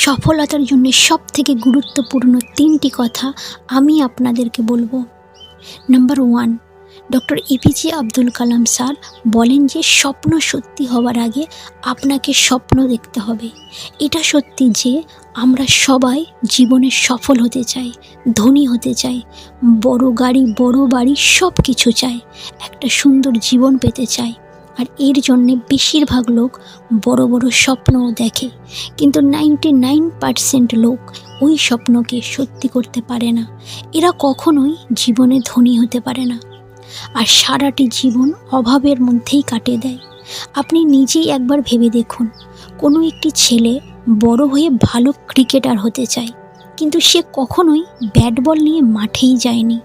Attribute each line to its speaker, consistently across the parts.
Speaker 1: সফলতার জন্য সব থেকে গুরুত্বপূর্ণ তিনটি কথা আমি আপনাদেরকে বলব। Number one doctor A P J Abdul Kalam sir বলেন যে স্বপ্ন সত্যি হওয়ার আগে আপনাকে স্বপ্ন দেখতে হবে। এটা সত্যি যে আমরা সবাই জীবনে সফল হতে চাই, ধনী হতে চাই, বড় গাড়ি, বড় বাড়ি সব কিছু চাই, একটা সুন্দর জীবন পেতে চাই। আর এর জন্যে বেশিরভাগ লোক বড় বড় স্বপ্নও দেখে। কিন্তু নাইনটি নাইন পার্সেন্ট লোক ওই স্বপ্নকে সত্যি করতে পারে না। এরা কখনোই জীবনে ধনী হতে পারে না। আর সারাটি জীবন অভাবের মধ্যেই কাটিয়ে দেয়। আপনি নিজেই একবার ভেবে দেখুন, কোনো একটি ছেলে বড় হয়ে ভালো ক্রিকেটার হতে চায়, কিন্তু সে কখনোই ব্যাট বল নিয়ে মাঠেই যায়নি।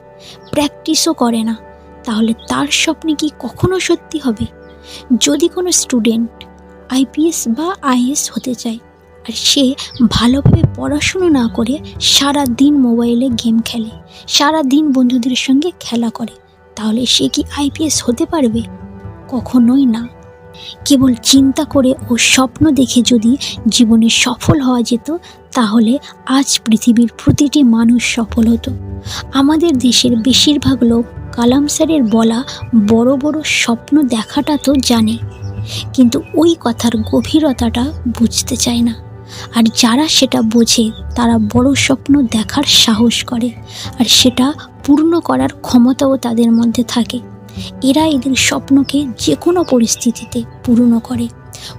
Speaker 1: প্র্যাকটিসও করে না। তাহলে তার স্বপ্নে কি কখনো সত্যি হবে? যদি কোনো স্টুডেন্ট আইপিএস বা আইএস হতে চায় আর সে ভালোভাবে পড়াশুনো না করে সারা দিন মোবাইলে গেম খেলে সারা দিন বন্ধুদের সঙ্গে খেলা করে, তাহলে সে কি আইপিএস হতে পারবে? কখনোই না। কেবল চিন্তা করে ও স্বপ্ন দেখে যদি জীবনে সফল হওয়া যেত, তাহলে আজ পৃথিবীর প্রতিটি মানুষ সফল হতো। আমাদের দেশের বেশিরভাগ লোক কালাম স্যারের বলা বড় বড় স্বপ্ন দেখাটা তো জানে। কিন্তু ওই কথার গভীরতাটা বুঝতে চায় না। আর যারা সেটা বোঝে, তারা বড় স্বপ্ন দেখার সাহস করে। আর সেটা পূর্ণ করার ক্ষমতাও তাদের মধ্যে থাকে। এরা এদের স্বপ্নকে যে কোনো পরিস্থিতিতে পূর্ণ করে।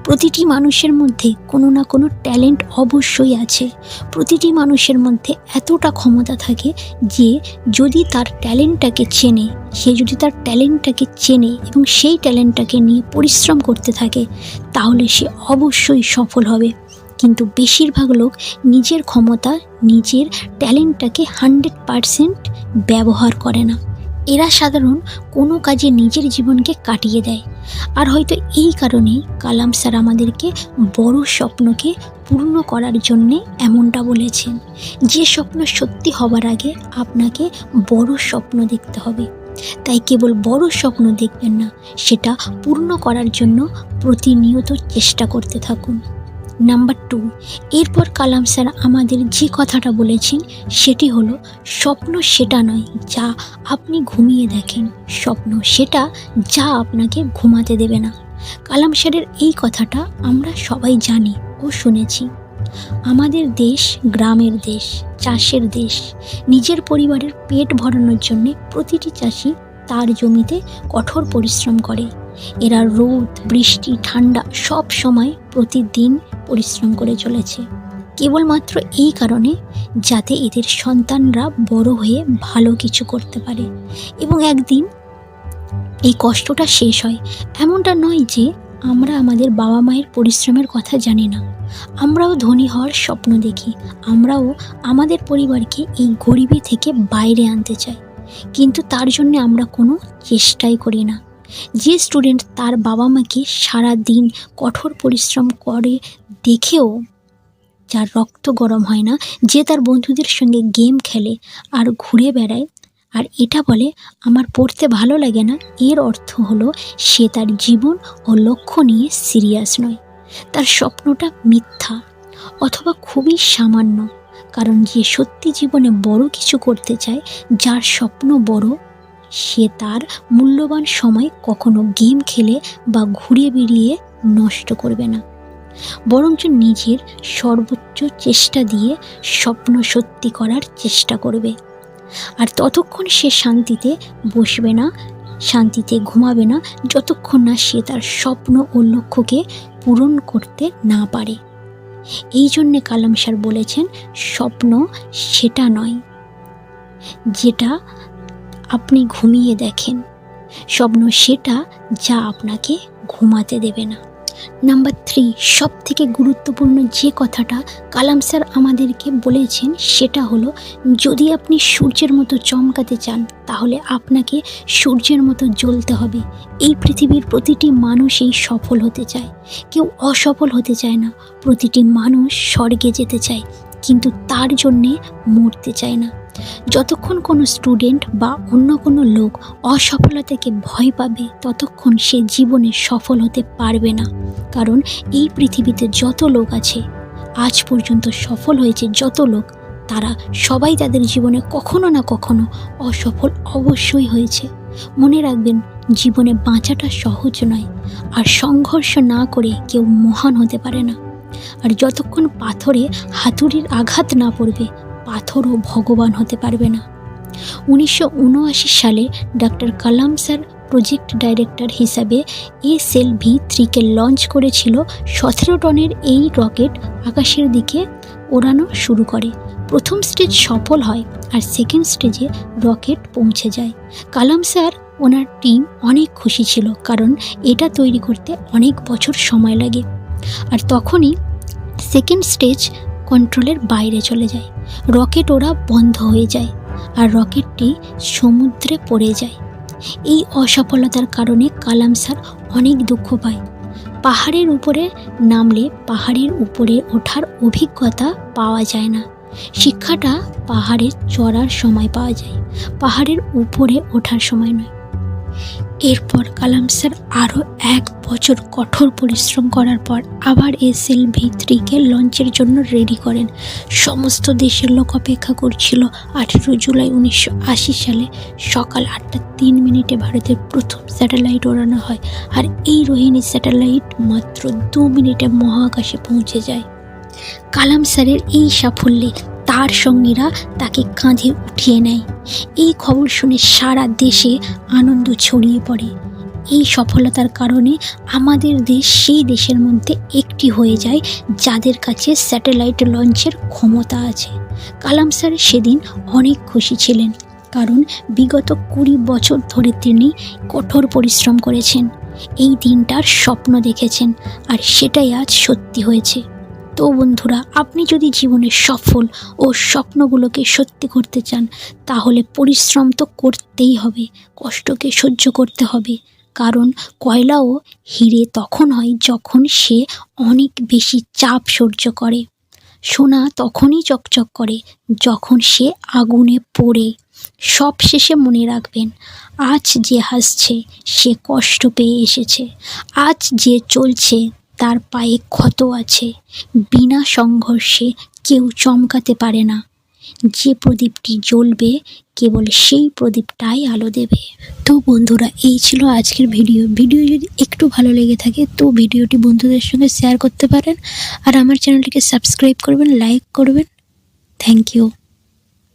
Speaker 1: প্রতিটি মানুষের মধ্যে কোনো না কোনো ট্যালেন্ট অবশ্যই আছে। প্রতিটি মানুষের মধ্যে এতটা ক্ষমতা থাকে যে যদি তার ট্যালেন্টটাকে চেনে, সে যদি তার ট্যালেন্টটাকে চেনে এবং সেই ট্যালেন্টটাকে নিয়ে পরিশ্রম করতে থাকে, তাহলে সে অবশ্যই সফল হবে। কিন্তু বেশিরভাগ লোক নিজের ক্ষমতা, নিজের ট্যালেন্টটাকে হান্ড্রেড পারসেন্ট ব্যবহার করে না। এরা সাধারণ কোনো কাজে নিজের জীবনকে কাটিয়ে দেয়। আর হয়তো এই কারণেই কালাম স্যার আমাদেরকে বড় স্বপ্নকে পূর্ণ করার জন্যে এমনটা বলেছেন। যে স্বপ্ন সত্যি হবার আগে আপনাকে বড় স্বপ্ন দেখতে হবে। তাই কেবল বড় স্বপ্ন দেখবেন না, সেটা পূর্ণ করার জন্য প্রতিনিয়ত চেষ্টা করতে থাকুন। নাম্বার টু এরপর কালাম স্যার আমাদের যে কথাটা বলেছেন, সেটি হলো, স্বপ্ন সেটা নয় যা আপনি ঘুমিয়ে দেখেন। স্বপ্ন সেটা যা আপনাকে ঘুমাতে দেবে না। কালাম স্যারের এই কথাটা আমরা সবাই জানি ও শুনেছি। আমাদের দেশ গ্রামের দেশ, চাষের দেশ। নিজের পরিবারের পেট ভরানোর জন্যে প্রতিটি চাষি তার জমিতে কঠোর পরিশ্রম করে। এরা রোদ, বৃষ্টি, ঠান্ডা সব সময় প্রতিদিন পরিশ্রম করে চলেছে। কেবলমাত্র এই কারণে যাতে এদের সন্তানরা বড় হয়ে ভালো কিছু করতে পারে। এবং একদিন এই কষ্টটা শেষ হয়। এমনটা নয় যে আমরা আমাদের বাবা মায়ের পরিশ্রমের কথা জানি না। আমরাও ধনী হওয়ার স্বপ্ন দেখি। আমরাও আমাদের পরিবারকে এই গরিবি থেকে বাইরে আনতে চাই। কিন্তু তার জন্য আমরা কোনো চেষ্টাই করি না। যে স্টুডেন্ট তার বাবা মাকে সারা দিন কঠোর পরিশ্রম করে দেখেও যার রক্ত গরম হয় না, যে তার বন্ধুদের সঙ্গে গেম খেলে আর ঘুরে বেড়ায়, আর এটা বলে, আমার পড়তে ভালো লাগে না। এর অর্থ হলো, সে তার জীবন ও লক্ষ্য নিয়ে সিরিয়াস নয়। তার স্বপ্নটা মিথ্যা অথবা খুবই সামান্য, কারণ যে সত্যি জীবনে বড় কিছু করতে চায়, যার স্বপ্ন বড় সে তার মূল্যবান সময় কখনো গেম খেলে বা ঘুরে বেরিয়ে নষ্ট করবে না। বরঞ্চ নিজের সর্বোচ্চ চেষ্টা দিয়ে স্বপ্ন সত্যি করার চেষ্টা করবে। আর ততক্ষণ সে শান্তিতে বসবে না, শান্তিতে ঘুমাবে না, যতক্ষণ না সে তার স্বপ্ন ও লক্ষ্যকে পূরণ করতে না পারে। এই জন্যে কালাম স্যার বলেছেন, স্বপ্ন সেটা নয়, যেটা আপনি ঘুমিয়ে দেখেন। স্বপ্ন সেটা যা আপনাকে ঘুমাতে দেবে না। নাম্বার থ্রি সব থেকে গুরুত্বপূর্ণ যে কথাটা কালাম স্যার আমাদেরকে বলেছেন সেটা হলো, যদি আপনি সূর্যের মতো চমকাতে চান, তাহলে আপনাকে সূর্যের মতো জ্বলতে হবে। এই পৃথিবীর প্রতিটি মানুষই সফল হতে চায়। কেউ অসফল হতে চায় না। প্রতিটি মানুষ স্বর্গে যেতে চায়, কিন্তু তার জন্যে মরতে চায় না। যতক্ষণ কোনো স্টুডেন্ট বা অন্য কোনো লোক অসফলতাকে ভয় পাবে, ততক্ষণ সে জীবনে সফল হতে পারবে না। কারণ এই পৃথিবীতে যত লোক আছে, আজ পর্যন্ত সফল হয়েছে যত লোক, তারা সবাই তাদের জীবনে কখনো না কখনো অসফল অবশ্যই হয়েছে। মনে রাখবেন, জীবনে বাঁচাটা সহজ নয়, আর সংঘর্ষ না করে কেউ মহান হতে পারে না। আর যতক্ষণ পাথরে হাতুড়ির আঘাত না পড়বে পাথরও ভগবান হতে পারবে না। উনিশশো উনআশি সালে doctor Kalam sir project director হিসাবে এস এল ভি থ্রিকে লঞ্চ করেছিল সতেরো টনের এই রকেট আকাশের দিকে ওড়ানো শুরু করে। প্রথম স্টেজ সফল হয় আর সেকেন্ড স্টেজে রকেট পৌঁছে যায়। কালাম স্যার, ওনার টিম অনেক খুশি ছিল কারণ এটা তৈরি করতে অনেক বছর সময় লাগে। আর তখনই সেকেন্ড স্টেজ কন্ট্রোলের বাইরে চলে যায়। রকেট ওরা বন্ধ হয়ে যায় আর রকেটটি সমুদ্রে পড়ে যায়। এই অসফলতার কারণে কালাম স্যার অনেক দুঃখ পায়। পাহাড়ের উপরে নামলে পাহাড়ের উপরে ওঠার অভিজ্ঞতা পাওয়া যায় না। শিক্ষাটা পাহাড়ে চড়ার সময় পাওয়া যায়। পাহাড়ের উপরে ওঠার সময় নয়। এরপর কালাম স্যার আরও এক বছর কঠোর পরিশ্রম করার পর আবার এস এল ভি থ্রিকে লঞ্চের জন্য রেডি করেন। সমস্ত দেশের লোক অপেক্ষা করছিল। আঠেরো জুলাই উনিশশো আশি সালে সকাল আটটা তিন মিনিটে ভারতের প্রথম স্যাটেলাইট ওড়ানো হয় আর এই রোহিণী স্যাটেলাইট মাত্র দু মিনিটে মহাকাশে পৌঁছে যায়। কালাম স্যারের এই সাফল্যে তার সঙ্গীরা তাকে কাঁধে উঠিয়ে নেয়। এই খবর শুনে সারা দেশে আনন্দ ছড়িয়ে পড়ে। এই সফলতার কারণে আমাদের দেশ সেই দেশের মধ্যে একটি হয়ে যায় যাদের কাছে স্যাটেলাইট লঞ্চের ক্ষমতা আছে। কালাম স্যার সেদিন অনেক খুশি ছিলেন, কারণ বিগত কুড়ি বছর ধরে তিনি কঠোর পরিশ্রম করেছেন। এই দিনটার স্বপ্ন দেখেছেন, আর সেটাই আজ সত্যি হয়েছে। তো বন্ধুরা, আপনি যদি জীবনে সফল ও স্বপ্নগুলোকে সত্যি করতে চান, তাহলে পরিশ্রম তো করতেই হবে, কষ্টকে সহ্য করতে হবে। কারণ কয়লাও হিরে তখন হয় যখন সে অনেক বেশি চাপ সহ্য করে। সোনা তখনই চকচক করে যখন সে আগুনে পড়ে। সব শেষে মনে রাখবেন, আজ যে হাসছে, সে কষ্ট পেয়ে এসেছে। আজ যে চলছে তার পায়ে ক্ষত আছে। বিনা সংঘর্ষে কেউ চমকাতে পারে না। যে প্রদীপটি জ্বলবে, কেবল সেই প্রদীপটাই আলো দেবে। তো বন্ধুরা, এই ছিল আজকের ভিডিও। ভিডিও যদি একটু ভালো লেগে থাকে, তো ভিডিওটি বন্ধুদের সঙ্গে শেয়ার করতে পারেন। আর আমার চ্যানেলটিকে সাবস্ক্রাইব করবেন, লাইক করবেন। Thank you.